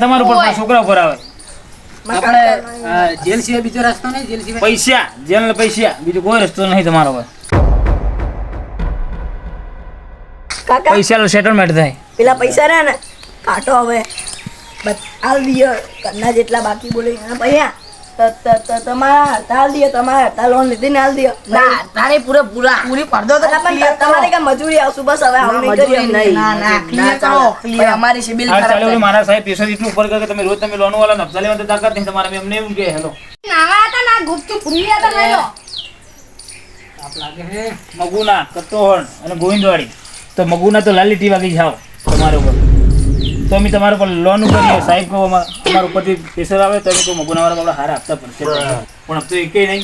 તમારા ઉપર છોકરા ઉપર આવે. આપણે જેલ સિવાય બીજો રસ્તો નહીં? જેલ સિવાય પૈસા જેલ ને પૈસા. બીજો કોઈ રસ્તો નહીં તમારો પર. કાકા? પૈસા સેટલમેન્ટ થાય. પેલા પૈસા રહ્યા ને. કાઢો હવે. બસ હાલ દિયો જેટલા બાકી બોલે એના પૈસા. તમારા ને તારે પૂરે પૂરા તો. તમારે ના ના clear કરો clear. અમારી ચાલો મારા સાહેબ ઉપર કરે તમે રોજ તમે લોન વાળા નફસા લેવા તો તાકાત નહીં એમને એમ કે છે મગુના કટોહણ અને ગોવિંદવાડી તો મગુના તો લાલી ટી વાગી જાઓ તમારા તો અમે તમારા પર લોન કરીએ સાહેબ કહો અમા- અમારા ઉપરથી પ્રેશર આવે તો અમે કહો મગુના વાળા આપણે હારા હપ્તા પડશે પણ હપ્તો એકે નહીં.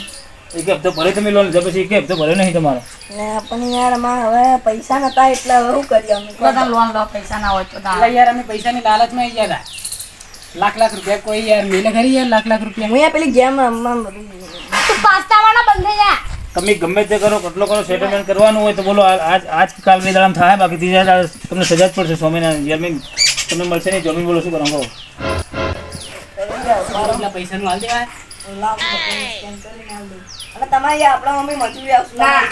એક હપ્તો ભરે તમે લોન લીધા પછી એક હપ્તો ભરે નહીં તમારો. ને પણ યાર અમારે હવે પૈસા નતા એટલે હવે શું કરીએ અમે? બધા લોન લો પૈસા ના હોય તો. એટલે યાર અમે પૈસાની લાલચમાં આવી ગયા હતા. લાખ લાખ રૂપિયા કોઈ યાર મેલે ખરી યાર લાખ લાખ રૂપિયા? હું યાર પેલી ગેમ રમવા તું પાસ્તા વાળા બંધ જા. તમે ગમે તે કરો કેટલો કરો સેટલમેન્ટ કરવાનું હોય તો બોલો. આજ આજ કાલ બે દાડામાં થાય બાકી ત્રીજા તમને સજા જ પડશે સ્વામિનારાયણ જમીન તમને મળશે નહીં જમીન બોલો શું કરો કહો એટલા પૈસાનું હાલ દેવાય. અને આપણા મમ્મી મજૂરી આવશું ના.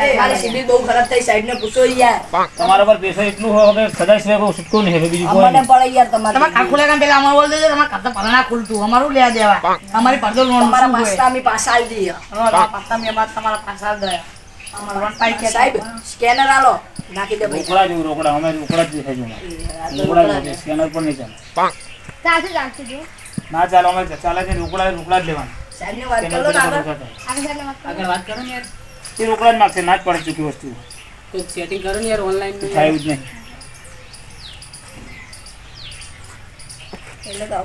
એ, મારી સિબિલ બહુ ખરાબ થઈ સાઈડ ને પૂછો યાર તમારા પર પ્રેશર એટલું હોય કે સિવાય કોઈ છૂટકો નહીં હવે બીજું કોઈ અમને પડે યાર તમારે તમારે કાકુ લેગા પેલા અમારું બોલ દેજો તમારે ખાતા ભલા ખુલતું અમારું લેવા દેવા અમારી પડદો લોન તમારા પાસ્તા અમે પાછા આલી દઈએ. પાસ્તા મેં બાદ તમારા પાછા દયા અમારું સાહેબ. સ્કેનર આલો. નાખી દે રોકડા જેવું રોકડા અમે રોકડા જ દેખાય રોકડા જ સ્કેનર પણ નહીં ચાલે. ચાલશે ચાલશે જો. ના ચાલો અમે ચાલે છે રોકડા રોકડા જ લેવાના. સાહેબ ને વાત કરો આગળ. રોકડા થાય. આગળ વાત કરો. ને યાર. એ રોકડા જ માગશે ના જ પડે ચૂકી વસ્તુ. કોઈક સેટિંગ કરો ને યાર ઓનલાઈન થાય જ નહીં. એટલે તો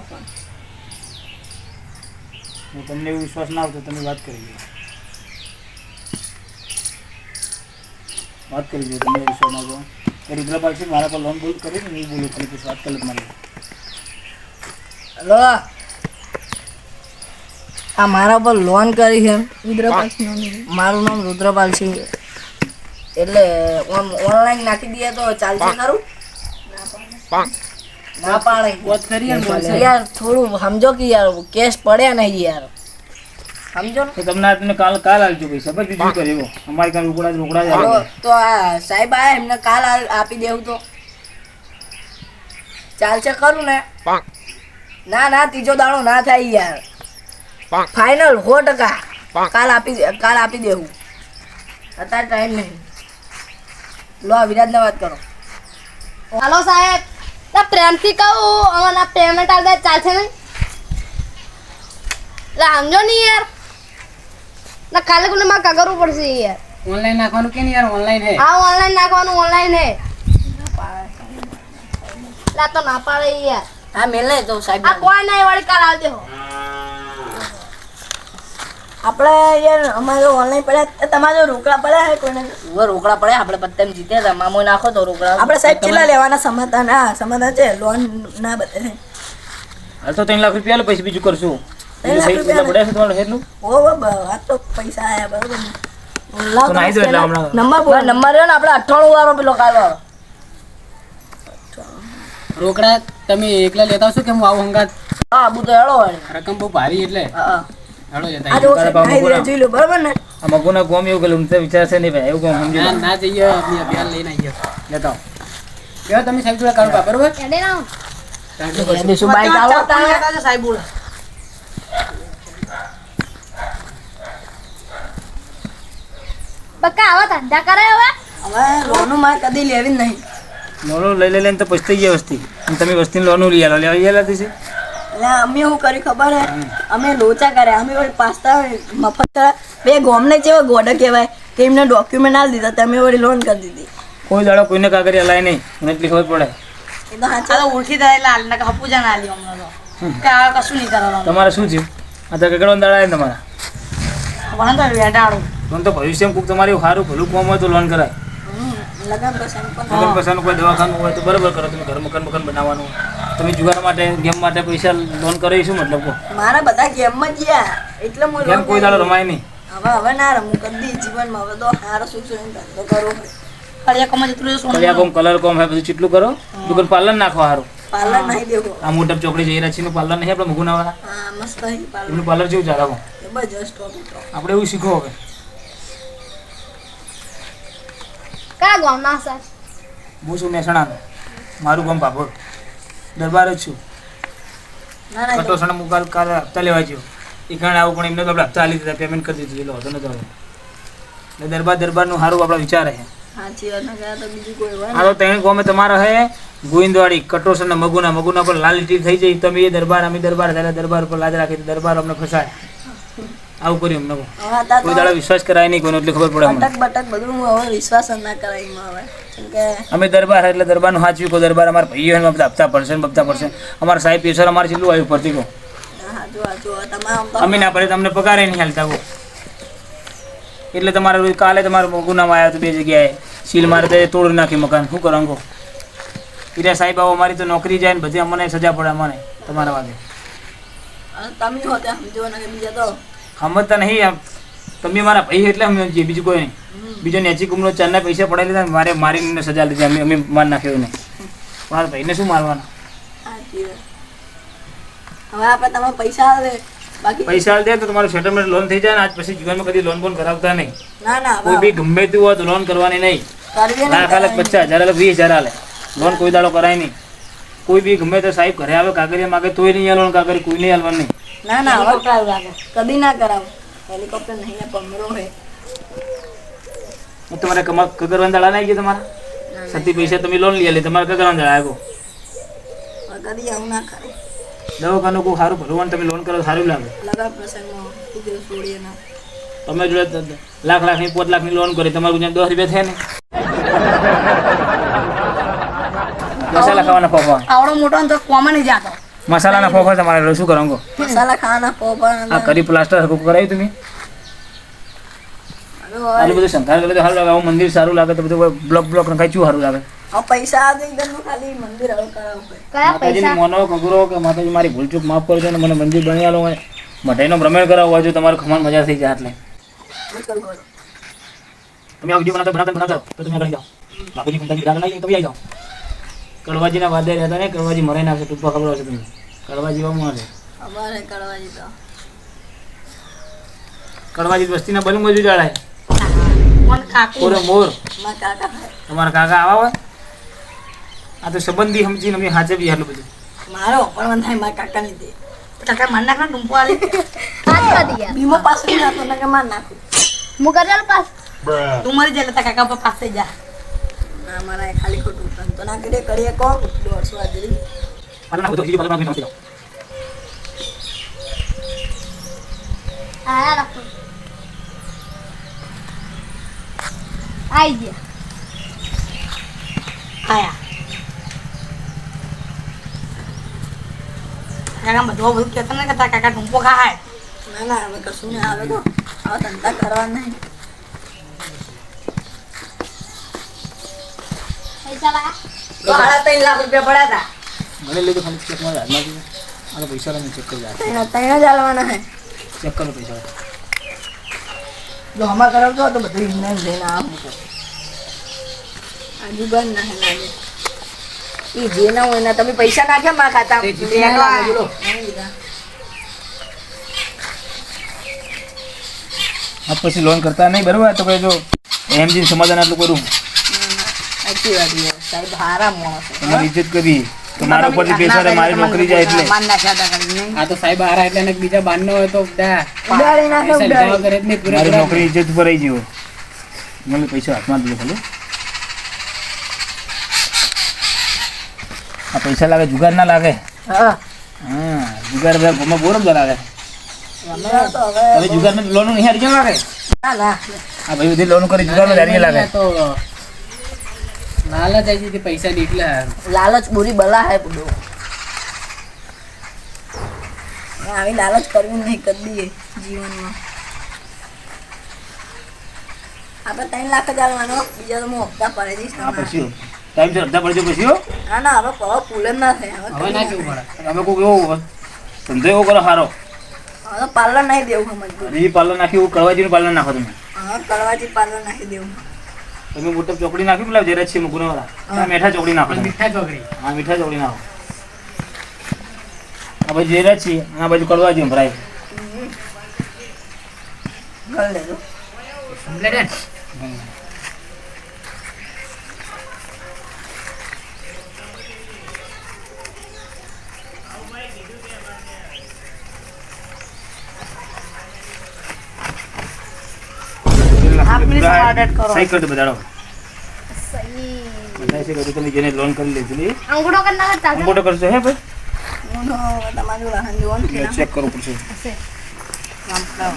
હું તમને એવું વિશ્વાસ ના આવતો તમે વાત કરી વાત કરી જોઈએ તમે વિશ્વમાં જો એ રીતના પાછી મારા પર લોન ભૂલ કરી ને નહીં બોલું ખાલી પછી વાત કરી મારી હલો. આ મારા પર લોન કરી છે મારું નામ રુદ્રપાલ સિંહ છે. એટલે ઓનલાઈન નાખી દઈએ તો ચાલશે ખરું? ના પાડે. યાર યાર થોડું સમજો કે યાર કેસ પડ્યા નહીં યાર. સમજો ને? તમને તમને કાલ કાલ આવજો પૈસા. બસ બીજું કરે એવો અમારી કાલ રોકડા રોકડા જ આવે તો આ સાહેબ આ એમને કાલ આપી દેવું તો. ચાલશે ખરું ને? ના ના ત્રીજો દાડો ના થાય યાર. ફાઇનલ સો ટકા. કાલ આપી કાલ આપી દેવું. અત્યારે ટાઈમ નહીં. લો વિરાજ વાત કરો. હાલો સાહેબ. ના પ્રેમથી કહું અમારા પેમેન્ટ આલ ચાલશે નહીં. એટલે સમજો નહીં યાર. ના કાલે કોને માં કાગરો પડશે યાર. ઓનલાઈન નાખવાનું કે યાર? ઓનલાઈન હે. આ ઓનલાઈન નાખવાનું ઓનલાઈન હે. લા તો ના પાડે યાર. હા મેલે તો સાહેબ આ કોઈ નહીં વાળી કાલ આવજો આપણે યાર અમારે ઓનલાઈન પડ્યા તમારે રોકડા પડ્યા હે કોઈને? ઓ રોકડા પડ્યા આપણે પત્તમ જીત્યા હતા મામો નાખો તો રોકડા. આપણે સાહેબ કેટલા લેવાના? સમાધાન હા સમાધાન છે. લોન ના બધે. હાલ તો ત્રણ લાખ રૂપિયા લો પછી બીજું કરશું. તો તો રોકડા તમે એકલા લેતા આવશો કે હું આવું હંગાત? હા આબુ તો હેડો રકમ બહુ ભારી એટલે. હા હા. હેડો લેતા આ આવીએ. જો તારે ભાવ ખાઈ બોલાવો. જોઈ લો બરોબર ને? આ મગુના ગોમ એવું લૂંટતા વિચારશે નહીં ભાઈ એવું કોમ સમજી ના જઈએ આપણે અભિયાન લઈને આવીએ. લેતા કેવા તમે સાહેબ જોડે કાઢવા બરોબર? એડે ના એની શું બાઈક આવો તારે? સાહેબ બોલ. બકા આવા ધંધા કરે હવે? હવે લોનું મારે કદી લેવી જ નહીં. લોનો લઈ લઈ લઈને તો પછતાઈ ગયા વસ્તી. અને તમે વસ્તીને લોનું લઈ આલો? લેવા ગયેલા છે? એટલે અમે શું કર્યું ખબર હે? અમે લોચા કર્યા. અમે વળી પાસ્તા મફત બે ગોમને જેવા ગોડા કહેવાય કે એમને ડોક્યુમેન્ટ આલી દીધા તમે વળી લોન કરી દીધી. કોઈ દાડો કોઈને કાગરી હલાય નહીં. મને એટલી ખબર પડે. એ તો હાચા આ તો ઓળખી જાય લાલ ને ના હપુજા આલી હમણાં તો. કે આ કશું નહીં કરવાનું. તમારે શું છે આ તો કગડો દાડા તમારા. વાંધો નહીં, વેટાડું લોન તો ભવિષ્યમાં કોઈક તમારે સારું ભલું કોમ હોય તો લોન કરાય. લગન પસંદ કોઈ દવાખાનું હોય તો બરાબર કરો તમે ઘર મકાન મકાન બનાવવાનું. તમે જુગાર માટે ગેમ માટે પૈસા લોન કરે શું મતલબ કો. મારા બધા ગેમમાં ગયા એટલે હું ગેમ કોઈ દાડો રમાય નહીં. હવે હવે ના રમું કદી જીવનમાં હવે તો હારો સુખ ધંધો કરો ફળિયા કમાં જતું સોનું કલિયા કોમ કલર કોમ હે બધું ચીટલું કરો? દુકાન પાર્લર નાખો સારું પાર્લર નહીં દેખો આ મોટા ચોકડી જઈ રહ્યા છીએ પાર્લર નહીં આપણે મગુનાવાળા. હા મસ્ત પાર્લર. એમનું પાર્લર જેવું ચાલે આપણે એવું શીખો હવે. કયા ગામના સર હું છું મહેસાણાનો. મારું ગામ ભાભોર. દરબાર જ છું. કટોસણ હું કાલ હપ્તા લેવા ગયો. એ કારણે આવું પણ એમને તો આપણે હપ્તા આલી દીધા પેમેન્ટ કરી દીધું. એટલે નતો દરબાર દરબારનું સારું આપણા વિચાર હે. તો ત્રણ ગામે તમારા હે. ગોવિંદવાડી કટોસણ મગુના મગુના પર લાલ લીટી થઈ જાય. તમે એ દરબાર અમે દરબાર ત્યારે દરબાર ઉપર લાજ રાખી દરબાર અમને ફસાય. આવું કર્યું એમને કોઈ દાડા વિશ્વાસ કરાય નહીં કોઈનો એટલે ખબર પડે બટક બટક બધું હવે વિશ્વાસ ના કરાય હવે. અમે દરબાર એટલે દરબારનું સાચવ્યું કહો દરબાર અમારા ભાઈઓ એને બધા હપ્તા પડશે ને બપ્તા પડશે. અમારા સાહેબ પેશર અમારે છેલ્લું આવ્યું પડતી કહો. અમે ના પડે તમને પગારે નહીં હાલતા કહો. એટલે તમારે રોજ કાલે તમારે ગુનામાં આવ્યા તો બે જગ્યાએ. સીલ મારે તો તોડી નાખી મકાન. શું કરો અંગો? હીરા સાહેબ આવો અમારી તો નોકરી જાય ને બધી અમને સજા પડે અમને તમારા વાગે. તમે હોતે સમજો ને બીજા તો સમજતા નહીં આમ. તમે મારા ભાઈ એટલે અમે સમજીએ બીજું કોઈ નહીં. બીજો નેચી કુમનો ચારના પૈસા પડાવી લીધા મારે મારીને સજા લીધી. અમે અમે માર નાખ્યો ને મારા ભાઈને શું મારવાના? હવે આપણે તમે પૈસા બાકી પૈસા દે તો તમારું સેટલમેન્ટ લોન થઈ જાય ને આજ પછી જીવનમાં કદી લોન બોન કરાવતા નહીં. ના ના કોઈ બી ગમે તે હોય તો લોન કરવાની નહીં. લાખ અલગ પચાસ હજાર અલગ વીસ હજાર હાલે લોન કોઈ દાડો કરાય નહીં. કોઈ બી ગમે તો સાહેબ ઘરે આવે કાગરિયા માગે તોય નહીં લોન કાગળ કોઈ નહીં હાલવાની નહીં. ના ના હવે કદી ના કરાવો. હેલિકોપ્ટર નહીં પમરો હે. હું તમારે કમા કગરવાન દાડા નહીં ગયા તમારા? સતી પૈસા તમે લોન લઈ લે તમારે કગરવાન દાડા આવ્યો કદી આવું ના કરે. દવાખાનું કોઈ સારું ભરવાનું તમે લોન કરો સારું લાગે. લગા પ્રસંગમાં શું કેવું છોડીએ ના. તમે જોડે લાખ લાખ લાખની પાંચ લાખની લોન કરી તમારું જ્યાં દસ રૂપિયા થાય ને. મસાલા ખાવાના ફોફા આવડો મોટો ને તો કોમન જ જાતો. મસાલાના ફોફા તમારે શું કરો મસાલા ખાવાના ફોફા આ કરી પ્લાસ્ટર હકુક કરાવ્યું તમે? આટલું બધું સંઘાર કરે તો સારું લાગે આવું મંદિર સારું લાગે તો બધું બ્લોક બ્લોક નખાય ચું સારું લાગે? પૈસા ખાલી મંદિર પૈસા? મોનો કગરો કે માતાજી મારી ભૂલચૂક માફ કરજો ને મને મંદિર બની આલો હોય. મઢાઈનો ભ્રમણ કરાવવો હોય જો ખમણ મજા થઈ જાય એટલે તમે આ વીડિયો બનાવતા બનાવતા તો તમે આગળ જાઓ. બાપુજી તમે આવી જાઓ. કડવાજીના વાદે રહેતા ને કડવાજી મરાઈ નાખશે ટૂંકમાં ખબર હશે તમને. કડવાજી બહુ મળે. અમારે કરવાની કડવા કડવાજી વસ્તીના બલૂન મજુ જાળાય કોણ કાકુ. ઓરે મોર. તમારા કાકા આવા હોય? આ તો સંબંધી સમજીને અમે હાચે બી આટલું બધું. મારો પણ થાય મારા કાકા ની દે કાકા માર નાખ ડુંપો આલે. કરી બીમો પાસે નહીં આવતો ને કે માર નાખું. હું કરેલ પાસ? તું મરી જાય તા કાકા પર પાસે જા. ના મારા ખાલી ખોટું તને તો ના કરીએ કરીએ કોણ? દોઢસો હાજરી પાલન નાખો તો બીજી પાલન નાખી નાખી આયા રાખો આઈ ગયા આયા કાકા બધું બધું કહેતા ને કે તારા કાકા ડુંપો ખાય ના ના હવે કશું નહીં આવે તો હવે ધંધા કરવા નહીં પૈસા લાયા તો સાડા ત્રણ લાખ રૂપિયા પડ્યા હતા મને લઈ તો ખાલી ચેક મારા હાથમાં આ તો પૈસા તમે ચેક કરી જાય જ હાલવાના હે. ચેક કરો પૈસા. જો આમાં કરાવતો તો બધું ઇન્ડિયન લઈને મૂકો આજુ બંધ ના હે લાગે ઈ જે ના હોય એના તમે પૈસા નાખ્યા મારા ખાતા તે જીતે ના લાગે, બોલો. આ પછી લોન કરતા નહીં બરાબર? તો પછી જો એમજી સમાધાન આટલું કરું. સાચી વાત છે સાહેબ હારા માણસ. તમારી ઇજ્જત કરી મારા ઉપરથી પૈસા તો મારી નોકરી જાય એટલે. આ તો સાહેબ આરા એટલે ને બીજા બાંધનો હોય તો ઉડાડી નાખે પૈસા ઉડાડી. પૂરા મારી નોકરી ઇજ્જત ઉપર આવી જીવો મને પૈસા હાથમાં દીધો ખાલી આ પૈસા લાગે જુગાર ના લાગે? હા. હા જુગાર બધા ગમે બહુ રમતા લાગે. હવે હવે જુગાર ને લોન નહીં હારી કેમ લાગે? ના ના. આ ભાઈ બધી લોન કરી જુગારમાં હારી લાગે તો લાલચ આવી જતી પૈસા એટલે લાલચ બુરી બલા હે બધો આવી લાલચ કરવી નહીં કદી જીવનમાં. આપણે ત્રણ લાખ જ આલવાનો બીજા તો હું હપ્તા દઈશ આ પછી ટાઈમ છે અડધા પડજો પછી ના ના હવે પવા ના થાય હવે હવે ના કેવું પડે. તમે કોઈ એવો ધંધો એવો કરો સારો. હવે તો પાર્લર નાખી દેવું છે હજી પાર્લર નાખ્યું એવું કળવાજીનું પાર્લર નાખો તમે. હવે કળવાજી પાર્લર નાખી દેવું તમે મોટા ચોકડી નાખી પેલા જરા છે ગુનાવાળા. મીઠા ચોકડી નાખો મીઠા ચોકડી. હા મીઠા ચોકડી નાખો. આ બાજુ જઈ રહ્યા છીએ આ બાજુ કડવા જઈએ ભરાય ગળ લેજો કમ્પ્લીટ આપની સ્વાગત કરો. સહી કરી દો બધાડો સહી બધા સહી કરી દો. તમે જેને લોન કરી લીધી અંગૂઠો કરી નાખે ચાલશે અંગૂઠો કરશો હે ભાઈ હું તો તમારું વાહન જોવાનું છે ને. ચેક કરવું પડશે હશે. આમ કરો.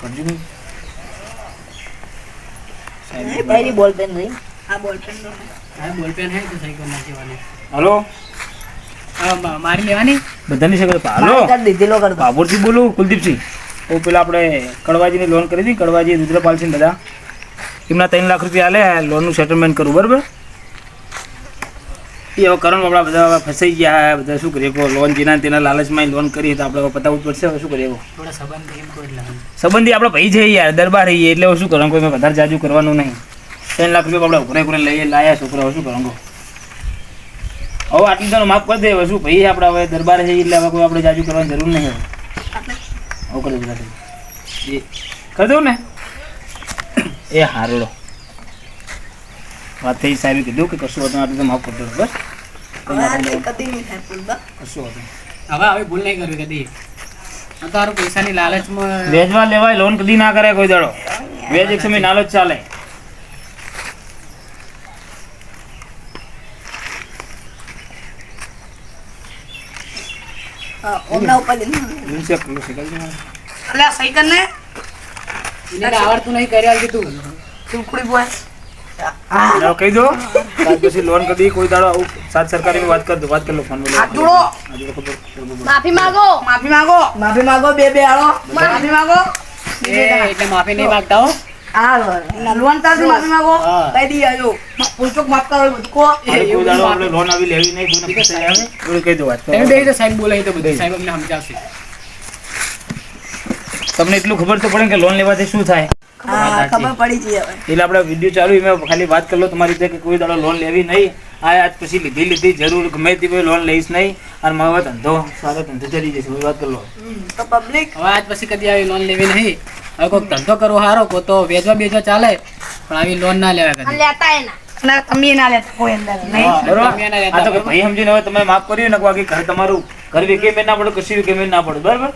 કરજો નહીં એ પહેલી બોલ પેન રહી આ બોલ પેન નો હા બોલપેન હે તો સહી કરી નાખવાની હલો હા મ- મારી લેવાની બધાની સહી કરી હાલો કરી દીધેલો કર દો બાબુરથી બોલું કુલદીપસિંહ તો પેલા આપણે કડવાજીની લોન કરી હતી કડવાજી રુદ્રપાલસિંહ બધા એમના ત્રણ લાખ રૂપિયા આલે લોનનું સેટલમેન્ટ કરું બરાબર? એ હવે કરણ આપણા બધા ફસાઈ ગયા બધા શું કરીએ? લોન જેના તેના લાલચમાં લોન કરી તો આપણે પતાવવું પડશે હવે શું કરીએ સંબંધ આપણે ભાઈ છે યાર દરબાર રહીએ એટલે શું કરો કોઈ વધારે જાજુ કરવાનું નહીં. ત્રણ લાખ રૂપિયા આપણે ઘરે ઘરે લઈએ લાયા છોકરા શું કરો હવે આટલી તો માફ કરી દે હવે શું? ભાઈ આપણે હવે દરબાર છે એટલે હવે કોઈ આપણે જાજુ કરવાની જરૂર નહીં હવે. એ કરી ને? એ હારોડો. વાત થઈ સાહેબે કીધું કે કશું હતું આટલું માફ કરતો બસ. કશું હતું હવે હવે ભૂલ નહીં કરવી કદી. આ તો હારું પૈસાની લાલચમાં વેચવા લેવાય લોન કદી ના કરે કોઈ દાડો. વેજ એક સમય નાલો જ ચાલે હા, ઓમના ઉપર લીધું. ચેક કરો છે અલે આ સહી કર ને? એને આવડતું નહીં કરી આલતી તું બોય. કહી દો. ત્યાર પછી લોન કદી કોઈ દાડો આવું સાત સરકારી વાત કરી દો વાત કરી લો ફોન માફી માંગો. માફી માંગો. માફી માંગો બે બે હાલો માફી માંગો. એટલે માફી નહીં માંગતા હો. હા નલવન માફી માંગો. કઈ દી આજો. પૂછો માફ કરો બધું કો હવે કોઈ દાડો આપણે લોન આવી લેવી નહીં કોઈને ફસાઈ આવે? એવું કહી દો વાત. તમે બે તો સાહેબ બોલે તો બધું સાહેબ અમને સમજાવશે. તમને એટલું ખબર તો પડે કે લોન લેવાથી શું થાય? ખબર પડી જઈ હવે. એટલે આપણે વીડિયો ચાલુ મેં ખાલી વાત કરલો તમારી રીતે કે કોઈ દાડો લોન લેવી નહીં. આ આજ પછી લીધી લીધી જરૂર ગમે તે કોઈ લોન લઈશ નહીં. અને મારો ધંધો સારો ધંધો ચડી જશે એવી વાત કરી તો પબ્લિક હવે આજ પછી કદી આવી લોન લેવી નહીં. હવે કોઈક ધંધો કરવો સારો કો તો વેચવા બેચવા ચાલે પણ આવી લોન ના લેવા કદી. લેતા એના ના. તમે ના લેતા કોઈ અંદર. નહીં. બરોબર તમે એના લેતા, આ તો ભાઈ સમજીને હવે તમે માફ કર્યું ને બાકી ઘરે તમારું ઘર ના પડે કશું ના પડે. બરાબર?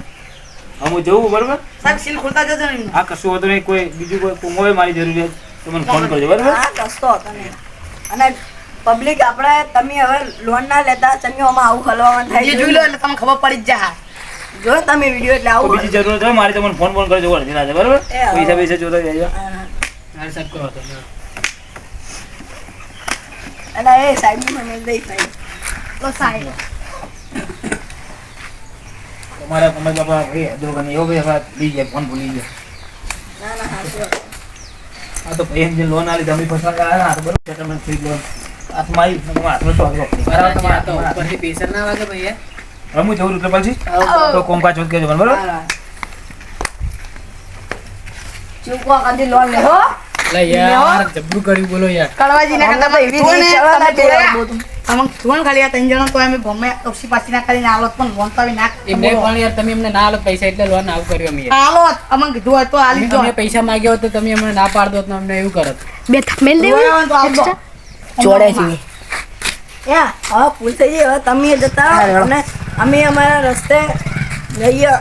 હું જવું બરાબર? સાહેબ સીલ ખોલતા જજો ને આ કશું હતું નહીં કોઈ બીજું કોઈ હોય મારી જરૂરિયાત તો મને ફોન કરજો બરાબર? હા રસ્તો હતો ને. અને પબ્લિક આપણે તમે હવે લોન ના લેતા ચંગીઓમાં આવું ખલવાનું થાય જોઈ લો એટલે તમને ખબર પડી જ જાય. જો તમે વીડિયો એટલે આવો. બીજી જરૂર હોય મારે તમને ફોન ફોન કરજો અડધી રાતે બરાબર? પૈસા પૈસા જોતા જજો. સાહેબ કરો તો અલા એ સાહેબ મને દઈ સાહેબ તો સાહેબ તમારા કમર બાપા ભાઈ હદરો એવો ભાઈ હવે લઈ જાય ફોન ભૂલી જાય ના ના. આ તો ભાઈ એમ જે લોન આલી તમે પસંદ ગયા ના બરોબર સેટલમેન્ટ થઈ લોન હાથમાં આવી હાથમાં શું આવ્યો બરાબર તમારે તો ઉપરથી પ્રેશર ના વાગે ભાઈ હે? હવે હું જવું રૂપિયા પછી? તો કોમ પાંચ કેજો મને બરોબર? ચૂકવા કાંધી લોન લેહો લે યાર જબરું કર્યું બોલો યાર. કડવાજી ના કરતા ભાઈ વિધિ ચડવા ના અમંગ સુવન ખાલી આ ત્રણ જણા તો અમે ભમે ઓછી પાછી ના કરીને આલોત પણ લોન તો આવી એમને પણ યાર તમે એમને ના આલો પૈસા એટલે લોન આવું કર્યું અમે. આલોત. અમંગ કીધું હોય તો આલી દો. તમને પૈસા માંગ્યો હોત તો તમે અમને ના પાડ દો તો અમને એવું કરત બે થમેલ યા હવે હવે તમે જતા અને અમે અમારા રસ્તે જઈએ.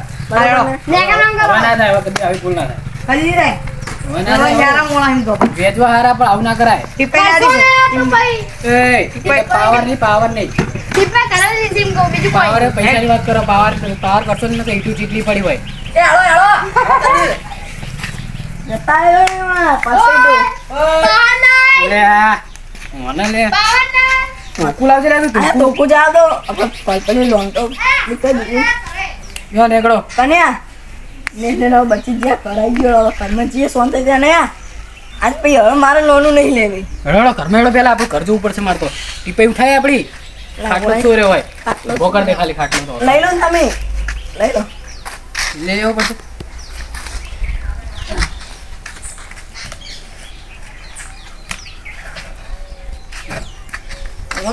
વેચવા હારા પણ આવું ના કરાય. એટલે પાવર નહીં પાવર નહીં. ટીપે કરાવી દીધી એમ કહું બીજું પાવર પૈસાની વાત કરો પાવર પાવર કરશો ને તો ઈટું ચીટલી પડી હોય. એ હાલો હાલો. જતા રહ્યો ને પાછળ તો. પાવર નહીં. લે મને લે. પાવર ટોકું લાવજે લે તું આ તો. તો આપણે પૈસાની લોન તો નીકળી દીધી. જો કન્યા ને ને બચી ગયા કરાઈ ગયો હવે ઘરમાં જઈએ સોન થઈ ગયા ને આજ પછી હવે મારે લોનું નહીં લેવી. ઘરમાં હેડો પેલા આપણે કરજો ઉપર છે મારે તો. ટીપાઈ ઉઠાય આપણી. ખાટલો હોય. ખાટલો દે ખાલી ખાટલો લઈ લો તમે. લઈ લો. લેવો પડશે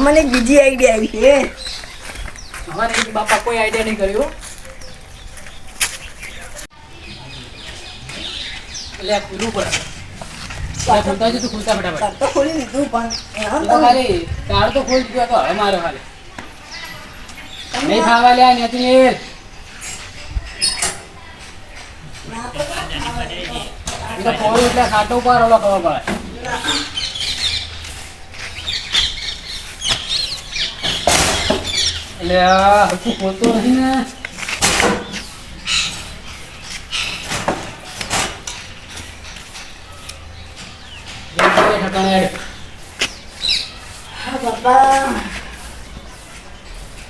મને એક બીજી આઈડિયા આવી છે. અમારે એક બાપા કોઈ આઈડિયા નહીં કર્યો. એટલે આ ખુલ્લું પડે ખોલતા તું ખોલતા ફટાફટ. તો ખોલી દીધું પણ તું ખાલી તાળ તો ખોલી દીધો હતો હવે મારો નહીં ખાવા લ્યા નથી એ. તો ખોલું એટલે ખાટો ઉપર ઓલો ખબર પડે. એટલે આ ખોલતો નથી ને.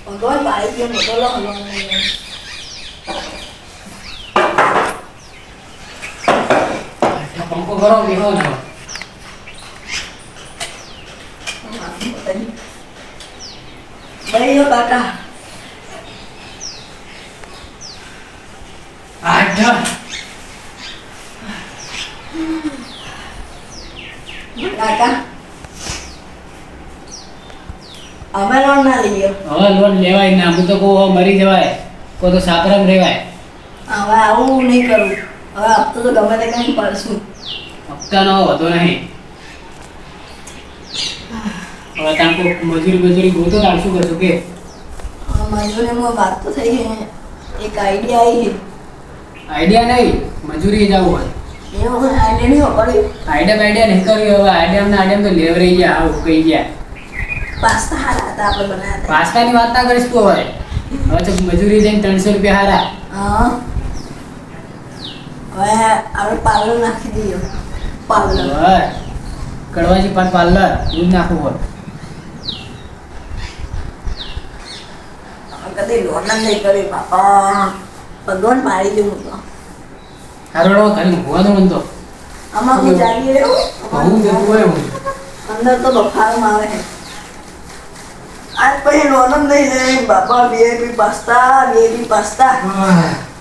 ભગવાન બાળી ગયો મોટો લો પંખો કરો બેહો છો. કાકા આઠ કાકા અમે લોન ના લઈએ. હવે લોન લેવાય ના હું તો કહું મરી જવાય. કોઈ તો સાપરામ રહેવાય. હવે આવું નહીં કરું. હવે હપ્તો તો ગમે તે કંઈ પડશું હપ્તાનો વધો નહીં. હવે ત્યાં કોઈ મજૂરી મજૂરી ગોતો તાર શું કરશું કે? મજૂરીમાં વાત તો થઈ ગઈ. એક આઈડિયા આવી આઈડિયા નહીં મજૂરી જવું હોય. એવો આઈડિયા નહીં પડ્યું આઈડિયા બાઈડિયા નહીં કર્યું હવે આઈડિયા ને આઈડિયા તો લેવરાઈ ગયા આવું કહી ગયા. પાસ્તા હારા હતા આપણે બનાવ્યા પાસ્તાની વાત ના કરીશ તું હવે. હવે તો મજૂરી જઈને ત્રણસો રૂપિયા હારા. હા. હવે આપણે પાર્લર નાખી દઈએ. પાર્લર કડવાજી પણ પાર્લર દૂધ નાખવું હોય. બાપા. ભગવાન તો. હારો ખાલી ભૂવા દો તો. આમાં હું જાગી રહ્યો હું જતું હોય હું અંદર તો બફારમાં આવે. આજ પછી લોન જ નહીં લે. બાપા બી પાસ્તા વીઆઈપી પાસ્તા. આહ.